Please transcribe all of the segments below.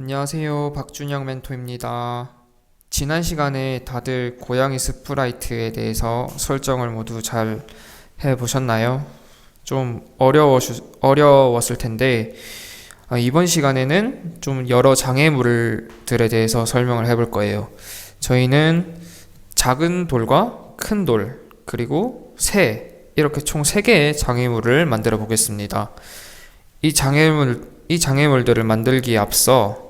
안녕하세요. 박준영 멘토입니다. 지난 시간에 다들 고양이 스프라이트에 대해서 설정을 모두 잘 해보셨나요? 좀 어려워, 어려웠을 텐데, 아, 이번 시간에는 좀 여러 장애물들에 대해서 설명을 해볼 거예요. 저희는 작은 돌과 큰 돌, 그리고 새, 이렇게 총 3개의 장애물을 만들어 보겠습니다. 이 장애물, 이 장애물들을 만들기에 앞서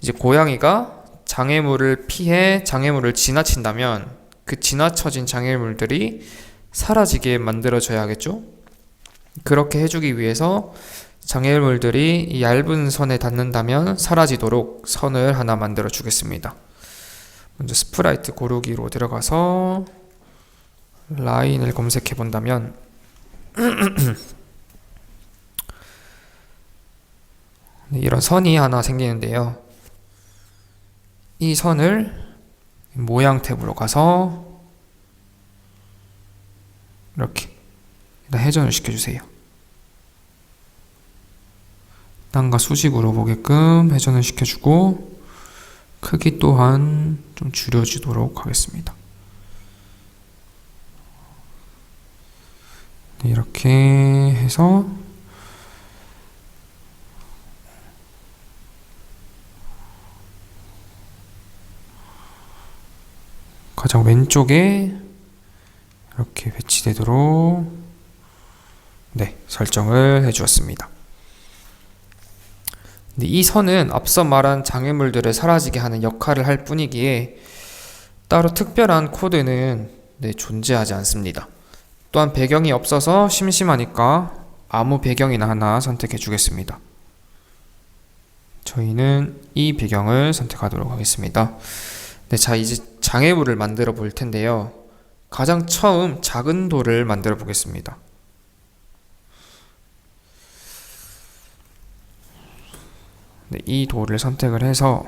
이제 고양이가 장애물을 피해 장애물을 지나친다면 그 지나쳐진 장애물들이 사라지게 만들어져야겠죠? 그렇게 해주기 위해서 장애물들이 이 얇은 선에 닿는다면 사라지도록 선을 하나 만들어 주겠습니다. 먼저 스프라이트 고르기로 들어가서 라인을 검색해 본다면 네, 이런 선이 하나 생기는데요. 이 선을 모양 탭으로 가서 이렇게 회전을 시켜주세요. 땅과 수직으로 보게끔 회전을 시켜주고 크기 또한 좀 줄여주도록 하겠습니다. 네, 이렇게 해서 가장 왼쪽에 이렇게 배치되도록 네, 설정을 해 주었습니다. 이 선은 앞서 말한 장애물들을 사라지게 하는 역할을 할 뿐이기에 따로 특별한 코드는 네, 존재하지 않습니다. 또한 배경이 없어서 심심하니까 아무 배경이나 하나 선택해 주겠습니다. 저희는 이 배경을 선택하도록 하겠습니다. 네, 자, 이제 장애물을 만들어 볼 텐데요. 가장 처음 작은 돌을 만들어 보겠습니다. 네, 이 돌을 선택을 해서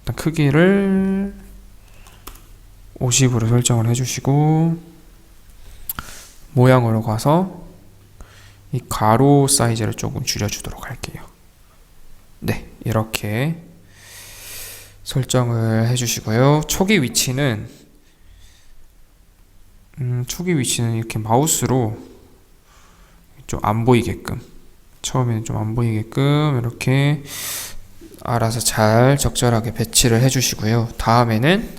일단 크기를 50으로 설정을 해주시고 모양으로 가서 이 가로 사이즈를 조금 줄여주도록 할게요. 네, 이렇게 설정을 해주시고요. 초기 위치는 음, 초기 위치는 이렇게 마우스로 좀 안 보이게끔 처음에는 좀 안 보이게끔 이렇게 알아서 잘 적절하게 배치를 해주시고요. 다음에는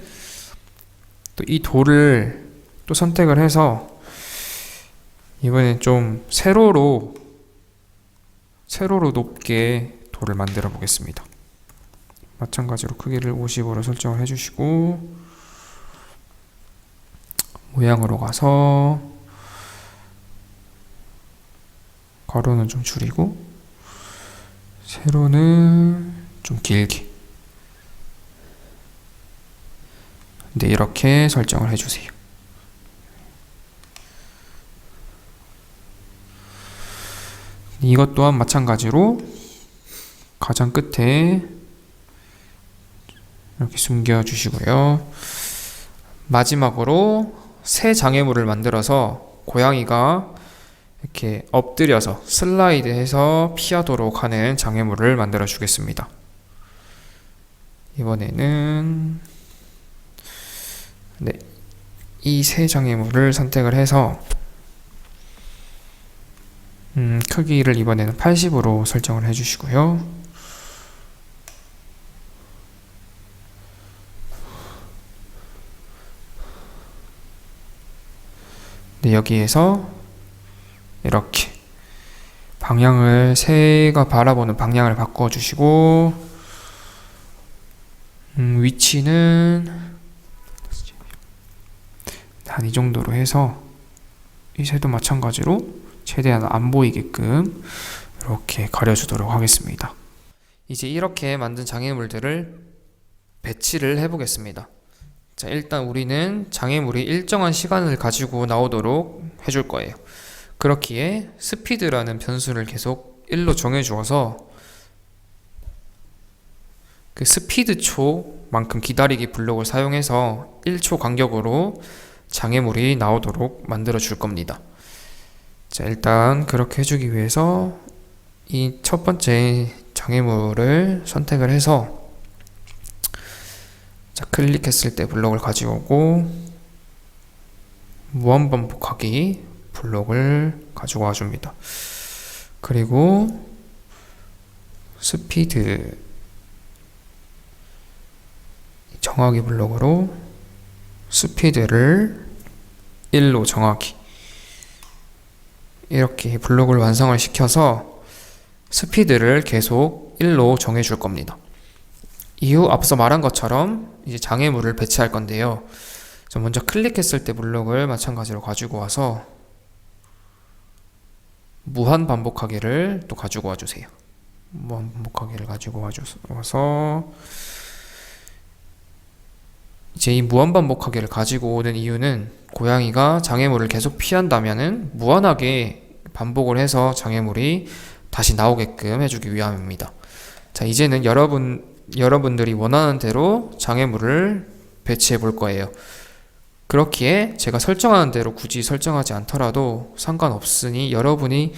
또 이 돌을 또 선택을 해서 이번엔 좀 세로로 세로로 높게 돌을 만들어 보겠습니다. 마찬가지로 크기를 50으로 설정을 해주시고 모양으로 가서 가로는 좀 줄이고 세로는 좀 길게 네 이렇게 설정을 해주세요. 이것 또한 마찬가지로 가장 끝에 이렇게 숨겨 주시고요. 마지막으로 새 장애물을 만들어서 고양이가 이렇게 엎드려서 슬라이드해서 피하도록 하는 장애물을 만들어 주겠습니다. 이번에는 네, 이새 장애물을 선택을 해서 음, 크기를 이번에는 80으로 설정을 해주시고요. 여기에서 이렇게 방향을 새가 바라보는 방향을 바꿔 주시고 음, 위치는 한 이 정도로 해서 이 새도 마찬가지로 최대한 안 보이게끔 이렇게 가려주도록 하겠습니다. 이제 이렇게 만든 장애물들을 배치를 해보겠습니다. 자, 일단 우리는 장애물이 일정한 시간을 가지고 나오도록 해줄 거예요. 그렇기에 스피드라는 변수를 계속 1로 정해 주어서 그 스피드 초만큼 기다리기 블록을 사용해서 1초 간격으로 장애물이 나오도록 만들어 줄 겁니다. 자, 일단 그렇게 해주기 위해서 이 첫 번째 장애물을 선택을 해서 자, 클릭했을 때 블록을 가져오고 무한 반복하기 블록을 가지고 와줍니다. 그리고 스피드 정하기 블록으로 스피드를 1로 정하기 이렇게 블록을 완성을 시켜서 스피드를 계속 1로 정해 줄 겁니다. 이후 앞서 말한 것처럼 이제 장애물을 배치할 건데요. 자, 먼저 클릭했을 때 블록을 마찬가지로 가지고 와서 무한 반복하기를 또 가지고 와주세요. 무한 반복하기를 가지고 와서 이제 이 무한 반복하기를 가지고 오는 이유는 고양이가 장애물을 계속 피한다면은 무한하게 반복을 해서 장애물이 다시 나오게끔 해주기 위함입니다. 자, 이제는 여러분, 여러분들이 원하는 대로 장애물을 배치해 볼 거예요. 그렇기에 제가 설정하는 대로 굳이 설정하지 않더라도 상관없으니 여러분이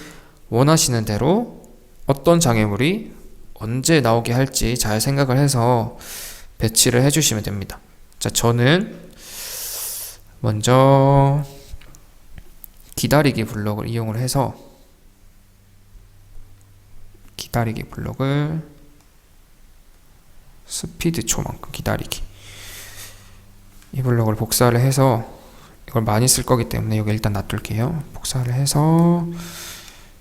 원하시는 대로 어떤 장애물이 언제 나오게 할지 잘 생각을 해서 배치를 해주시면 됩니다. 자, 저는 먼저 기다리기 블록을 이용을 해서 기다리기 블록을 스피드 초만큼 기다리기. 이 블록을 복사를 해서 이걸 많이 쓸 거기 때문에 여기 일단 놔둘게요. 복사를 해서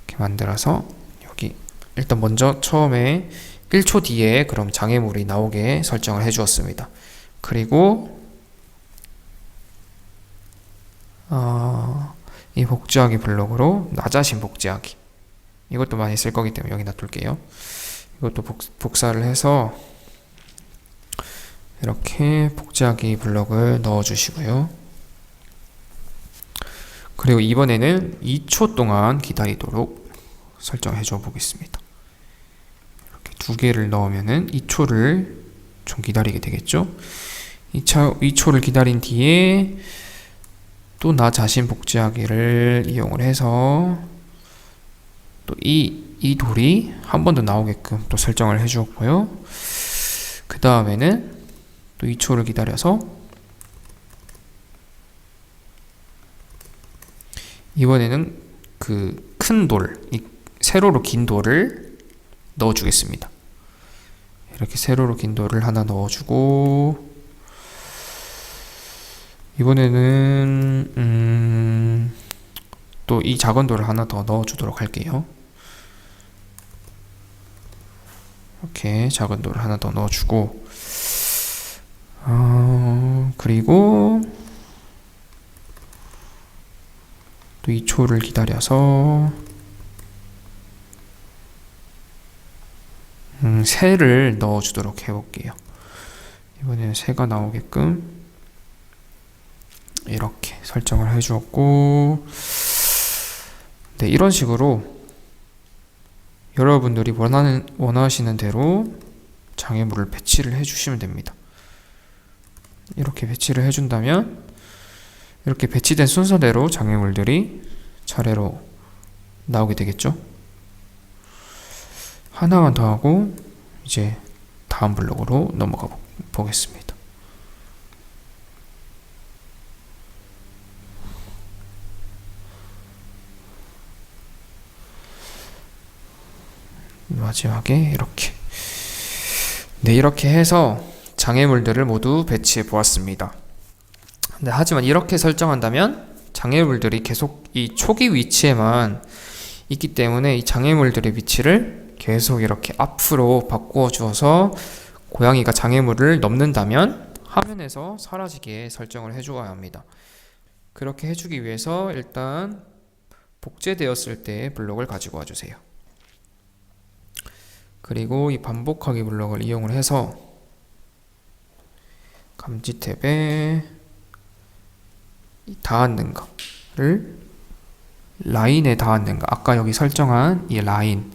이렇게 만들어서 여기 일단 먼저 처음에 1초 뒤에 그럼 장애물이 나오게 설정을 해 주었습니다. 그리고 어, 이 복제하기 블록으로 나 자신 복제하기. 이것도 많이 쓸 거기 때문에 여기 놔둘게요. 이것도 복, 복사를 해서 이렇게 복제하기 블록을 넣어 주시고요. 그리고 이번에는 2초 동안 기다리도록 설정해 줘 보겠습니다. 이렇게 두 개를 넣으면은 2초를 좀 기다리게 되겠죠? 2차, 2초를 기다린 뒤에 또 나 자신 복제하기를 이용을 해서 또이 이 돌이 한 번 더 나오게끔 또 설정을 해 주었고요. 그 다음에는 또 2초를 기다려서 이번에는 그 큰 돌, 이 세로로 긴 돌을 넣어 주겠습니다. 이렇게 세로로 긴 돌을 하나 넣어 주고 이번에는 음, 또 이 작은 돌을 하나 더 넣어주도록 할게요. 이렇게 작은 돌을 하나 더 넣어주고 어, 그리고 또 2초를 기다려서 음, 새를 넣어주도록 해볼게요. 이번에는 새가 나오게끔 이렇게 설정을 해주었고 네 이런 식으로 여러분들이 원하는 원하시는 대로 장애물을 배치를 해주시면 됩니다. 이렇게 배치를 해준다면 이렇게 배치된 순서대로 장애물들이 차례로 나오게 되겠죠. 하나만 더 하고 이제 다음 블록으로 넘어가 보겠습니다. 마지막에 이렇게 네 이렇게 해서 장애물들을 모두 배치해 보았습니다. 네, 하지만 이렇게 설정한다면 장애물들이 계속 이 초기 위치에만 있기 때문에 이 장애물들의 위치를 계속 이렇게 앞으로 바꾸어 주어서 고양이가 장애물을 넘는다면 화면에서 사라지게 설정을 해 주어야 합니다. 그렇게 해주기 위해서 일단 복제되었을 때 블록을 가지고 와주세요. 그리고 이 반복하기 블럭을 이용을 해서 감지 탭에 닿았는 거를 라인에 닿았는 거. 아까 여기 설정한 이 라인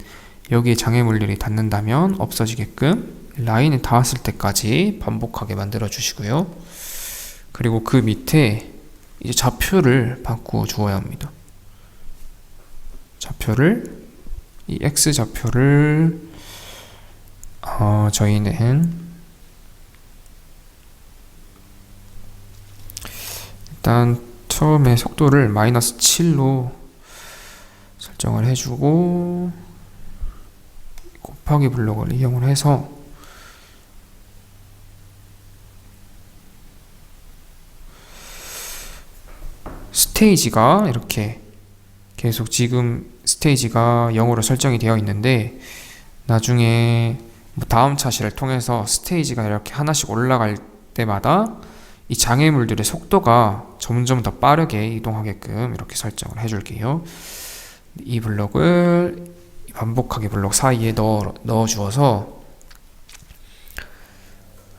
여기에 장애물들이 닿는다면 없어지게끔 라인에 닿았을 때까지 반복하게 만들어 주시고요. 그리고 그 밑에 이제 좌표를 바꾸어 주어야 합니다. 좌표를 이 X 좌표를 어, 저희는 일단 처음에 속도를 마이너스 7로 설정을 해주고 곱하기 블록을 이용을 해서 스테이지가 이렇게 계속 지금 스테이지가 0으로 설정이 되어 있는데 나중에 뭐 다음 차시를 통해서 스테이지가 이렇게 하나씩 올라갈 때마다 이 장애물들의 속도가 점점 더 빠르게 이동하게끔 이렇게 설정을 해줄게요. 이 블록을 반복하기 블록 사이에 넣어, 넣어 주어서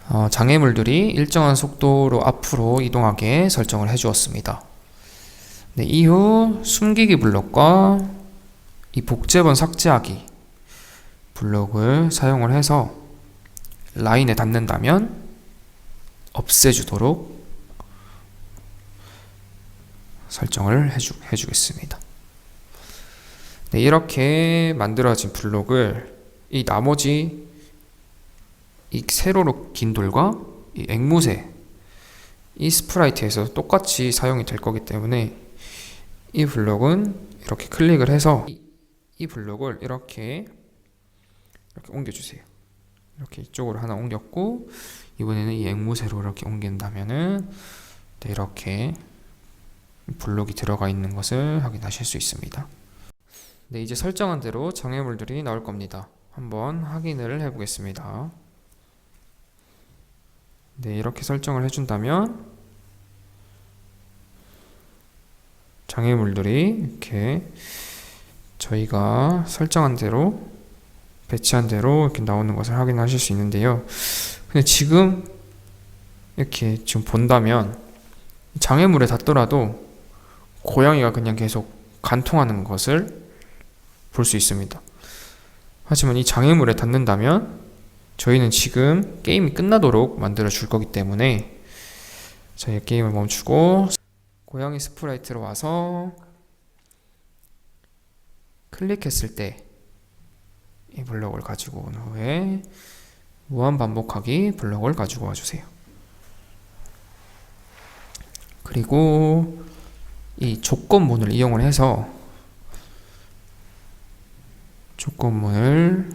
어, 장애물들이 일정한 속도로 앞으로 이동하게 설정을 해 주었습니다. 네, 이후 숨기기 블록과 이 복제본 삭제하기 블록을 사용을 해서 라인에 닿는다면 없애주도록 설정을 해주, 해주겠습니다. 네, 이렇게 만들어진 블록을 이 나머지 이 세로로 긴 돌과 이 앵무새 이 스프라이트에서 똑같이 사용이 될 거기 때문에 이 블록은 이렇게 클릭을 해서 이, 이 블록을 이렇게 이렇게 옮겨주세요. 이렇게 이쪽으로 하나 옮겼고 이번에는 이 앵무새로 이렇게 옮긴다면은 네, 이렇게 블록이 들어가 있는 것을 확인하실 수 있습니다. 네, 이제 설정한 대로 장애물들이 나올 겁니다. 한번 확인을 해보겠습니다. 네, 이렇게 설정을 해준다면 장애물들이 이렇게 저희가 설정한 대로 배치한 대로 이렇게 나오는 것을 확인하실 수 있는데요. 근데 지금 이렇게 지금 본다면 장애물에 닿더라도 고양이가 그냥 계속 간통하는 것을 볼 수 있습니다. 하지만 이 장애물에 닿는다면 저희는 지금 게임이 끝나도록 만들어 줄 거기 때문에 저희 게임을 멈추고 고양이 스프라이트로 와서 클릭했을 때 이 블록을 가지고 온 후에 무한 반복하기 블록을 가지고 와주세요. 그리고 이 조건문을 이용을 해서 조건문을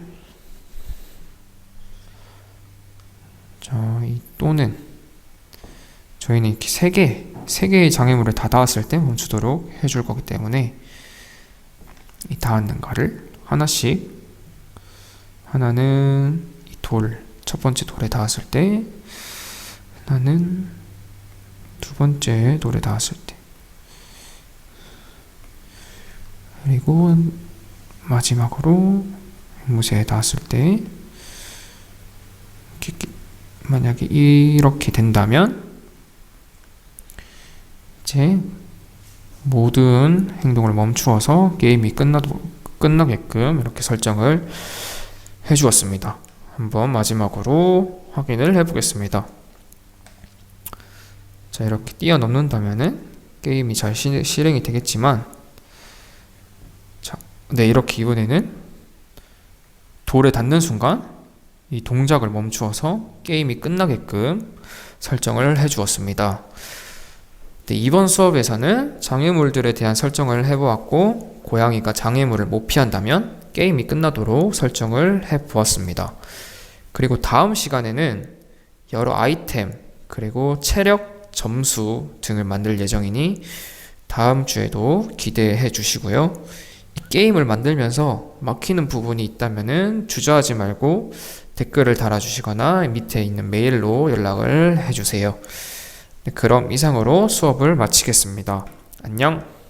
자, 이 또는 저희는 이렇게 세 개, 세 개의 장애물을 다 닿았을 때 멈추도록 해줄 거기 때문에 이 닿았는가를 하나씩 하나는 이 돌, 첫 번째 돌에 닿았을 때 하나는 두 번째 돌에 닿았을 때 그리고 마지막으로 무쇠에 닿았을 때 만약에 이렇게 된다면 이제 모든 행동을 멈추어서 게임이 끝나도 끝나게끔 이렇게 설정을 해 주었습니다. 한번 마지막으로 확인을 해 보겠습니다. 자, 이렇게 뛰어넘는다면은 게임이 잘 시, 실행이 되겠지만 자, 네, 이렇게 이번에는 돌에 닿는 순간 이 동작을 멈추어서 게임이 끝나게끔 설정을 해 주었습니다. 네, 이번 수업에서는 장애물들에 대한 설정을 해보았고 고양이가 장애물을 못 피한다면 게임이 끝나도록 설정을 해 보았습니다. 그리고 다음 시간에는 여러 아이템 그리고 체력, 점수 등을 만들 예정이니 다음 주에도 기대해 주시고요. 이 게임을 만들면서 막히는 부분이 있다면은 주저하지 말고 댓글을 달아주시거나 밑에 있는 메일로 연락을 해주세요. 네, 그럼 이상으로 수업을 마치겠습니다. 안녕.